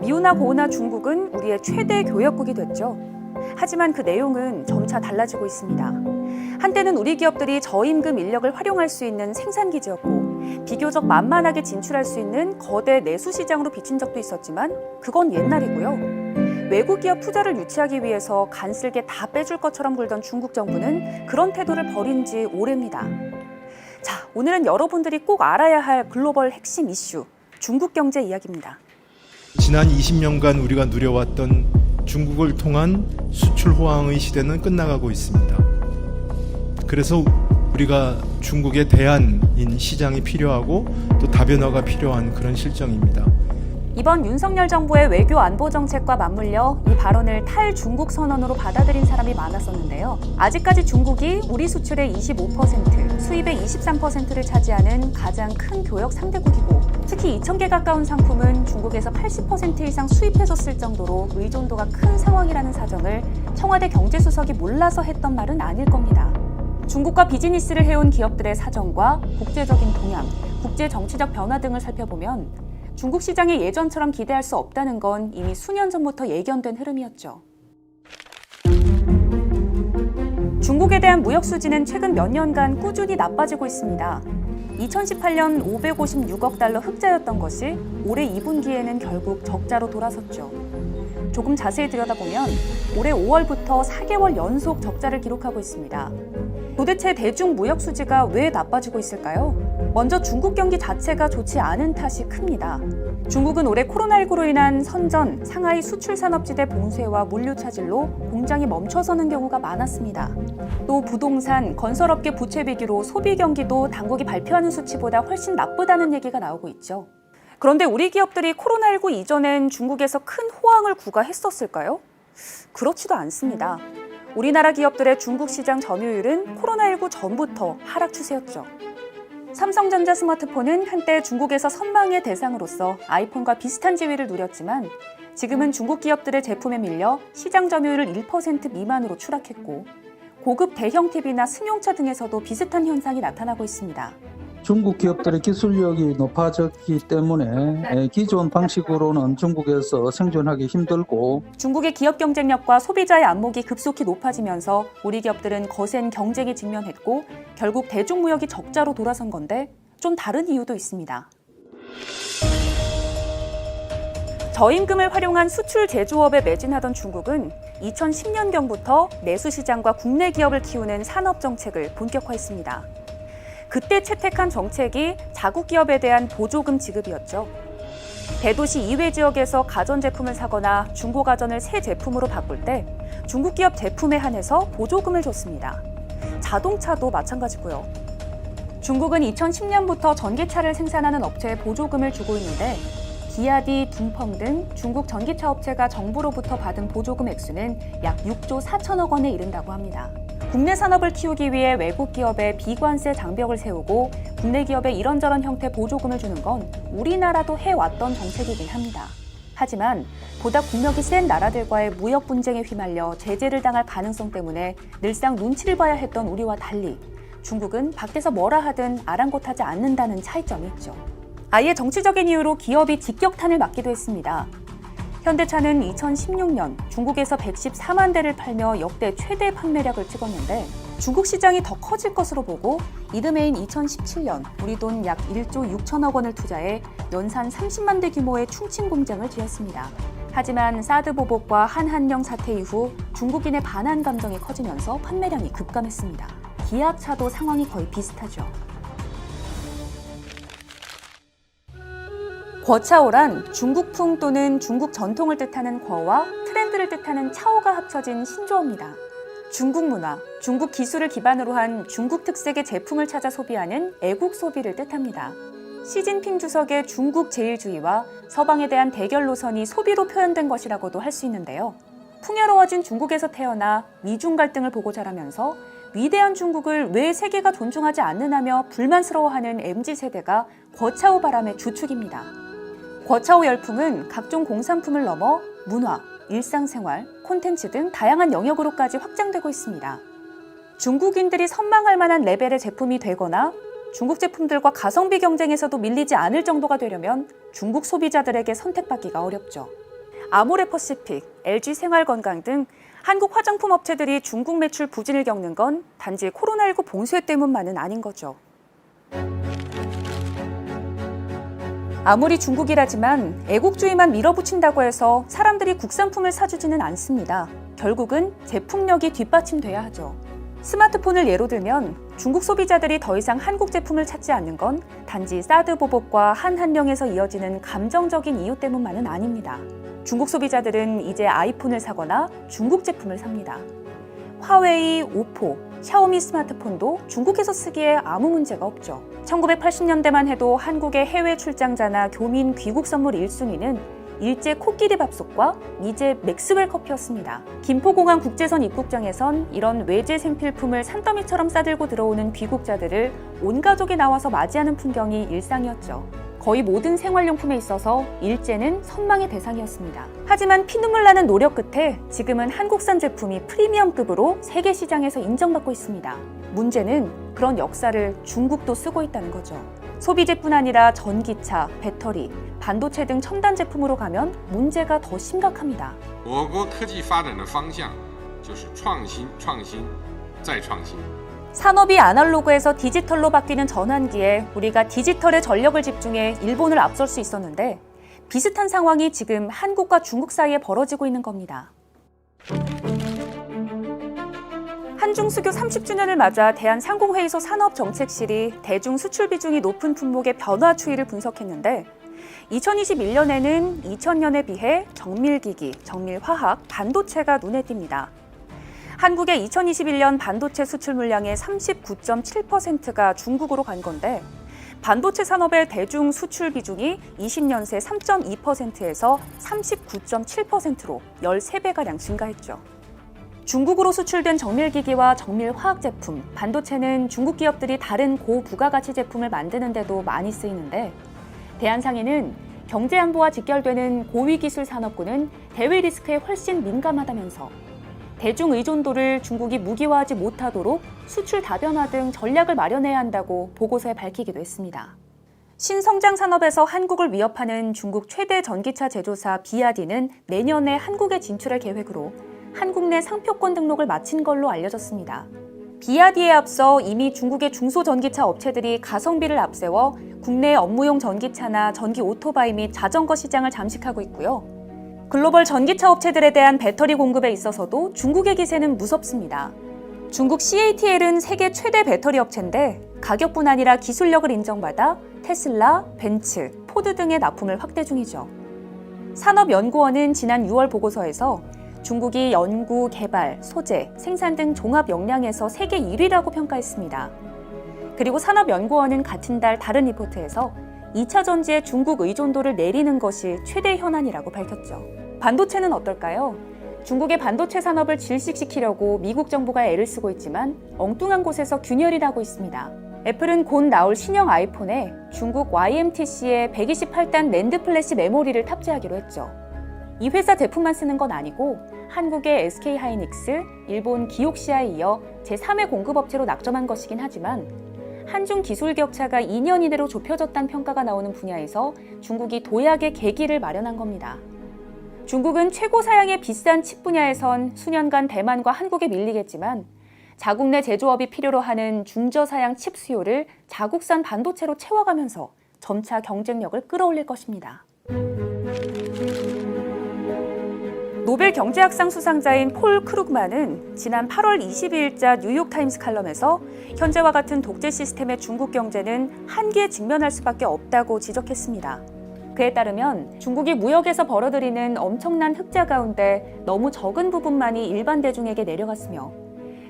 미우나 고우나 중국은 우리의 최대 교역국이 됐죠. 하지만 그 내용은 점차 달라지고 있습니다. 한때는 우리 기업들이 저임금 인력을 활용할 수 있는 생산기지였고 비교적 만만하게 진출할 수 있는 거대 내수 시장으로 비친 적도 있었지만 그건 옛날이고요. 외국 기업 투자를 유치하기 위해서 간쓸게 다 빼줄 것처럼 굴던 중국 정부는 그런 태도를 버린 지 오래입니다. 자, 오늘은 여러분들이 꼭 알아야 할 글로벌 핵심 이슈 중국 경제 이야기입니다. 지난 20년간 우리가 누려왔던 중국을 통한 수출 호황의 시대는 끝나가고 있습니다. 그래서 우리가 중국의 대안인 시장이 필요하고 또 다변화가 필요한 그런 실정입니다. 이번 윤석열 정부의 외교 안보 정책과 맞물려 이 발언을 탈중국 선언으로 받아들인 사람이 많았었는데요. 아직까지 중국이 우리 수출의 25%, 수입의 23%를 차지하는 가장 큰 교역 상대국이고 특히 2,000개 가까운 상품은 중국에서 80% 이상 수입해서 쓸 정도로 의존도가 큰 상황이라는 사정을 청와대 경제수석이 몰라서 했던 말은 아닐 겁니다. 중국과 비즈니스를 해온 기업들의 사정과 국제적인 동향, 국제 정치적 변화 등을 살펴보면 중국 시장에 예전처럼 기대할 수 없다는 건 이미 수년 전부터 예견된 흐름이었죠. 중국에 대한 무역 수지는 최근 몇 년간 꾸준히 나빠지고 있습니다. 2018년 556억 달러 흑자였던 것이 올해 2분기에는 결국 적자로 돌아섰죠. 조금 자세히 들여다보면 올해 5월부터 4개월 연속 적자를 기록하고 있습니다. 도대체 대중 무역 수지가 왜 나빠지고 있을까요? 먼저 중국 경기 자체가 좋지 않은 탓이 큽니다. 중국은 올해 코로나19로 인한 선전, 상하이 수출 산업지대 봉쇄와 물류 차질로 공장이 멈춰서는 경우가 많았습니다. 또 부동산, 건설업계 부채 비기로 소비 경기도 당국이 발표하는 수치보다 훨씬 나쁘다는 얘기가 나오고 있죠. 그런데 우리 기업들이 코로나19 이전엔 중국에서 큰 호황을 구가했었을까요? 그렇지도 않습니다. 우리나라 기업들의 중국 시장 점유율은 코로나19 전부터 하락 추세였죠. 삼성전자 스마트폰은 한때 중국에서 선망의 대상으로서 아이폰과 비슷한 지위를 누렸지만 지금은 중국 기업들의 제품에 밀려 시장 점유율을 1% 미만으로 추락했고 고급 대형 TV나 승용차 등에서도 비슷한 현상이 나타나고 있습니다. 중국 기업들의 기술력이 높아졌기 때문에 에, 기존 방식으로는 중국에서 생존하기 힘들고 중국의 기업 경쟁력과 소비자의 안목이 급속히 높아지면서 우리 기업들은 거센 경쟁에 직면했고 결국 대중무역이 적자로 돌아선 건데 좀 다른 이유도 있습니다. 저임금을 활용한 수출 제조업에 매진하던 중국은 2010년경부터 내수 시장과 국내 기업을 키우는 산업 정책을 본격화했습니다. 그때 채택한 정책이 자국 기업에 대한 보조금 지급이었죠. 대도시 이외 지역에서 가전제품을 사거나 중고가전을 새 제품으로 바꿀 때 중국 기업 제품에 한해서 보조금을 줬습니다. 자동차도 마찬가지고요. 중국은 2010년부터 전기차를 생산하는 업체에 보조금을 주고 있는데 기아디, 둥펑 등 중국 전기차 업체가 정부로부터 받은 보조금 액수는 약 6조 4천억 원에 이른다고 합니다. 국내 산업을 키우기 위해 외국 기업에 비관세 장벽을 세우고 국내 기업에 이런저런 형태 보조금을 주는 건 우리나라도 해왔던 정책이긴 합니다. 하지만 보다 국력이 센 나라들과의 무역 분쟁에 휘말려 제재를 당할 가능성 때문에 늘상 눈치를 봐야 했던 우리와 달리 중국은 밖에서 뭐라 하든 아랑곳하지 않는다는 차이점이 있죠. 아예 정치적인 이유로 기업이 직격탄을 맞기도 했습니다. 현대차는 2016년 중국에서 114만 대를 팔며 역대 최대 판매량을 찍었는데 중국 시장이 더 커질 것으로 보고 이듬해인 2017년 우리 돈 약 1조 6천억 원을 투자해 연산 30만 대 규모의 충칭 공장을 지었습니다. 하지만 사드 보복과 한한령 사태 이후 중국인의 반한 감정이 커지면서 판매량이 급감했습니다. 기아차도 상황이 거의 비슷하죠. 거차오란 중국풍 또는 중국 전통을 뜻하는 거와 트렌드를 뜻하는 차오가 합쳐진 신조어입니다. 중국 문화, 중국 기술을 기반으로 한 중국 특색의 제품을 찾아 소비하는 애국 소비를 뜻합니다. 시진핑 주석의 중국 제일주의와 서방에 대한 대결 노선이 소비로 표현된 것이라고도 할 수 있는데요. 풍요로워진 중국에서 태어나 미중 갈등을 보고 자라면서 위대한 중국을 왜 세계가 존중하지 않느냐며 불만스러워하는 MZ세대가 거차오 바람의 주축입니다. 거차오 열풍은 각종 공산품을 넘어 문화, 일상생활, 콘텐츠 등 다양한 영역으로까지 확장되고 있습니다. 중국인들이 선망할 만한 레벨의 제품이 되거나 중국 제품들과 가성비 경쟁에서도 밀리지 않을 정도가 되려면 중국 소비자들에게 선택받기가 어렵죠. 아모레 퍼시픽, LG 생활건강 등 한국 화장품 업체들이 중국 매출 부진을 겪는 건 단지 코로나19 봉쇄 때문만은 아닌 거죠. 아무리 중국이라지만 애국주의만 밀어붙인다고 해서 사람들이 국산품을 사주지는 않습니다. 결국은 제품력이 뒷받침돼야 하죠. 스마트폰을 예로 들면 중국 소비자들이 더 이상 한국 제품을 찾지 않는 건 단지 사드 보복과 한한령에서 이어지는 감정적인 이유 때문만은 아닙니다. 중국 소비자들은 이제 아이폰을 사거나 중국 제품을 삽니다. 화웨이, 오포, 샤오미 스마트폰도 중국에서 쓰기에 아무 문제가 없죠. 1980년대만 해도 한국의 해외 출장자나 교민 귀국 선물 1순위는 일제 코끼리 밥솥과 미제 맥스웰 커피였습니다. 김포공항 국제선 입국장에선 이런 외제 생필품을 산더미처럼 싸들고 들어오는 귀국자들을 온 가족이 나와서 맞이하는 풍경이 일상이었죠. 거의 모든 생활용품에 있어서 일제는 선망의 대상이었습니다. 하지만 피눈물 나는 노력 끝에 지금은 한국산 제품이 프리미엄급으로 세계 시장에서 인정받고 있습니다. 문제는 그런 역사를 중국도 쓰고 있다는 거죠. 소비재뿐 아니라 전기차, 배터리, 반도체 등 첨단 제품으로 가면 문제가 더 심각합니다. 我国科技发展的方向就是创新、创新再创新。 산업이 아날로그에서 디지털로 바뀌는 전환기에 우리가 디지털에 전력을 집중해 일본을 앞설 수 있었는데 비슷한 상황이 지금 한국과 중국 사이에 벌어지고 있는 겁니다. 한중수교 30주년을 맞아 대한상공회의소 산업정책실이 대중 수출 비중이 높은 품목의 변화 추이를 분석했는데 2021년에는 2000년에 비해 정밀기기, 정밀화학, 반도체가 눈에 띕니다. 한국의 2021년 반도체 수출 물량의 39.7%가 중국으로 간 건데 반도체 산업의 대중 수출 비중이 20년 새 3.2%에서 39.7%로 13배가량 증가했죠. 중국으로 수출된 정밀기기와 정밀화학 제품, 반도체는 중국 기업들이 다른 고부가가치 제품을 만드는데도 많이 쓰이는데 대한상인은 경제 안보와 직결되는 고위기술 산업군은 대외 리스크에 훨씬 민감하다면서 대중 의존도를 중국이 무기화하지 못하도록 수출 다변화 등 전략을 마련해야 한다고 보고서에 밝히기도 했습니다. 신성장 산업에서 한국을 위협하는 중국 최대 전기차 제조사 비아디는 내년에 한국에 진출할 계획으로 한국 내 상표권 등록을 마친 걸로 알려졌습니다. 비아디에 앞서 이미 중국의 중소 전기차 업체들이 가성비를 앞세워 국내 업무용 전기차나 전기 오토바이 및 자전거 시장을 잠식하고 있고요. 글로벌 전기차 업체들에 대한 배터리 공급에 있어서도 중국의 기세는 무섭습니다. 중국 CATL은 세계 최대 배터리 업체인데 가격뿐 아니라 기술력을 인정받아 테슬라, 벤츠, 포드 등의 납품을 확대 중이죠. 산업연구원은 지난 6월 보고서에서 중국이 연구, 개발, 소재, 생산 등 종합 역량에서 세계 1위라고 평가했습니다. 그리고 산업연구원은 같은 달 다른 리포트에서 2차 전지의 중국 의존도를 내리는 것이 최대 현안이라고 밝혔죠. 반도체는 어떨까요? 중국의 반도체 산업을 질식시키려고 미국 정부가 애를 쓰고 있지만 엉뚱한 곳에서 균열이 나고 있습니다. 애플은 곧 나올 신형 아이폰에 중국 YMTC의 128단 랜드 플래시 메모리를 탑재하기로 했죠. 이 회사 제품만 쓰는 건 아니고 한국의 SK 하이닉스, 일본 기옥시아에 이어 제3의 공급업체로 낙점한 것이긴 하지만 한중 기술 격차가 2년 이내로 좁혀졌다는 평가가 나오는 분야에서 중국이 도약의 계기를 마련한 겁니다. 중국은 최고 사양의 비싼 칩 분야에선 수년간 대만과 한국에 밀리겠지만 자국 내 제조업이 필요로 하는 중저사양 칩 수요를 자국산 반도체로 채워가면서 점차 경쟁력을 끌어올릴 것입니다. 노벨 경제학상 수상자인 폴 크룩만은 지난 8월 22일자 뉴욕타임스 칼럼에서 현재와 같은 독재 시스템의 중국 경제는 한계에 직면할 수밖에 없다고 지적했습니다. 그에 따르면 중국이 무역에서 벌어들이는 엄청난 흑자 가운데 너무 적은 부분만이 일반 대중에게 내려갔으며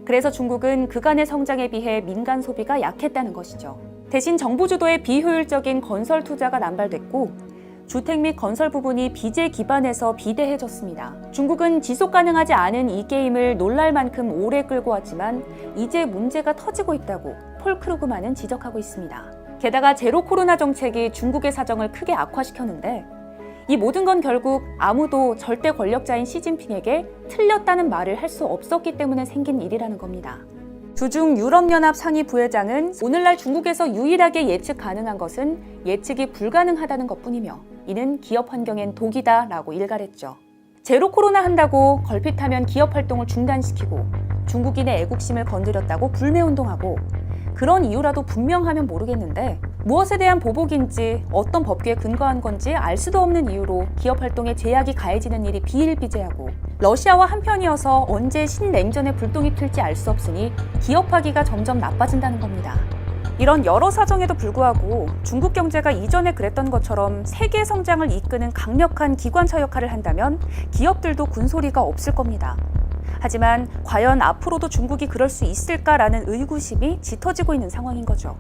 그래서 중국은 그간의 성장에 비해 민간 소비가 약했다는 것이죠. 대신 정부 주도의 비효율적인 건설 투자가 남발됐고 주택 및 건설 부분이 빚에 기반해서 비대해졌습니다. 중국은 지속 가능하지 않은 이 게임을 놀랄 만큼 오래 끌고 왔지만 이제 문제가 터지고 있다고 폴 크루그만은 지적하고 있습니다. 게다가 제로 코로나 정책이 중국의 사정을 크게 악화시켰는데 이 모든 건 결국 아무도 절대 권력자인 시진핑에게 틀렸다는 말을 할 수 없었기 때문에 생긴 일이라는 겁니다. 주중 유럽연합 상위 부회장은 오늘날 중국에서 유일하게 예측 가능한 것은 예측이 불가능하다는 것뿐이며 이는 기업 환경엔 독이다 라고 일갈했죠. 제로 코로나 한다고 걸핏하면 기업 활동을 중단시키고 중국인의 애국심을 건드렸다고 불매운동하고 그런 이유라도 분명하면 모르겠는데 무엇에 대한 보복인지 어떤 법규에 근거한 건지 알 수도 없는 이유로 기업 활동에 제약이 가해지는 일이 비일비재하고 러시아와 한편이어서 언제 신냉전의 불똥이 튈지 알 수 없으니 기업하기가 점점 나빠진다는 겁니다. 이런 여러 사정에도 불구하고 중국 경제가 이전에 그랬던 것처럼 세계 성장을 이끄는 강력한 기관차 역할을 한다면 기업들도 군소리가 없을 겁니다. 하지만 과연 앞으로도 중국이 그럴 수 있을까라는 의구심이 짙어지고 있는 상황인 거죠.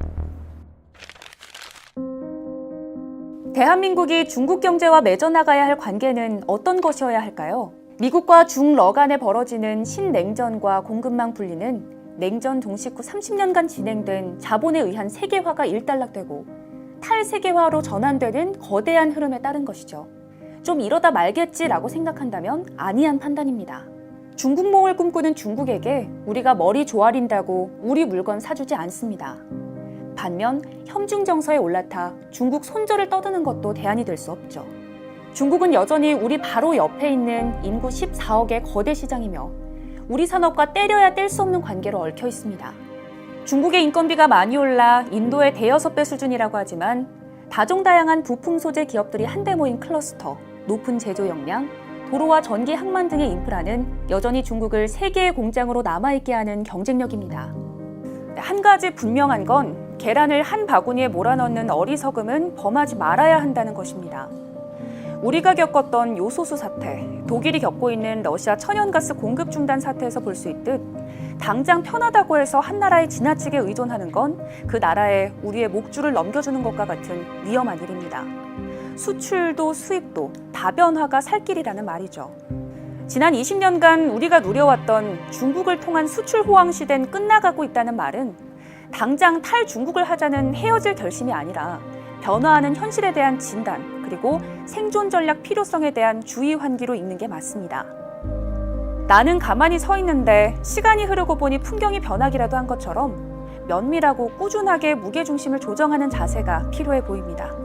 대한민국이 중국 경제와 맺어나가야 할 관계는 어떤 것이어야 할까요? 미국과 중러 간에 벌어지는 신냉전과 공급망 분리는 냉전 종식 후 30년간 진행된 자본에 의한 세계화가 일단락되고 탈세계화로 전환되는 거대한 흐름에 따른 것이죠. 좀 이러다 말겠지라고 생각한다면 아니한 판단입니다. 중국몽을 꿈꾸는 중국에게 우리가 머리 조아린다고 우리 물건 사주지 않습니다. 반면 현중 정서에 올라타 중국 손절을 떠드는 것도 대안이 될 수 없죠. 중국은 여전히 우리 바로 옆에 있는 인구 14억의 거대 시장이며 우리 산업과 때려야 뗄 수 없는 관계로 얽혀 있습니다. 중국의 인건비가 많이 올라 인도의 대여섯 배 수준이라고 하지만 다종다양한 부품 소재 기업들이 한데 모인 클러스터, 높은 제조 역량, 도로와 전기 항만 등의 인프라는 여전히 중국을 세계의 공장으로 남아있게 하는 경쟁력입니다. 한 가지 분명한 건 계란을 한 바구니에 몰아넣는 어리석음은 범하지 말아야 한다는 것입니다. 우리가 겪었던 요소수 사태, 독일이 겪고 있는 러시아 천연가스 공급 중단 사태에서 볼 수 있듯 당장 편하다고 해서 한 나라에 지나치게 의존하는 건 그 나라에 우리의 목줄을 넘겨주는 것과 같은 위험한 일입니다. 수출도 수입도 다변화가 살 길이라는 말이죠. 지난 20년간 우리가 누려왔던 중국을 통한 수출 호황 시대는 끝나가고 있다는 말은 당장 탈중국을 하자는 헤어질 결심이 아니라 변화하는 현실에 대한 진단 그리고 생존 전략 필요성에 대한 주의 환기로 읽는 게 맞습니다. 나는 가만히 서 있는데 시간이 흐르고 보니 풍경이 변하기라도 한 것처럼 면밀하고 꾸준하게 무게중심을 조정하는 자세가 필요해 보입니다.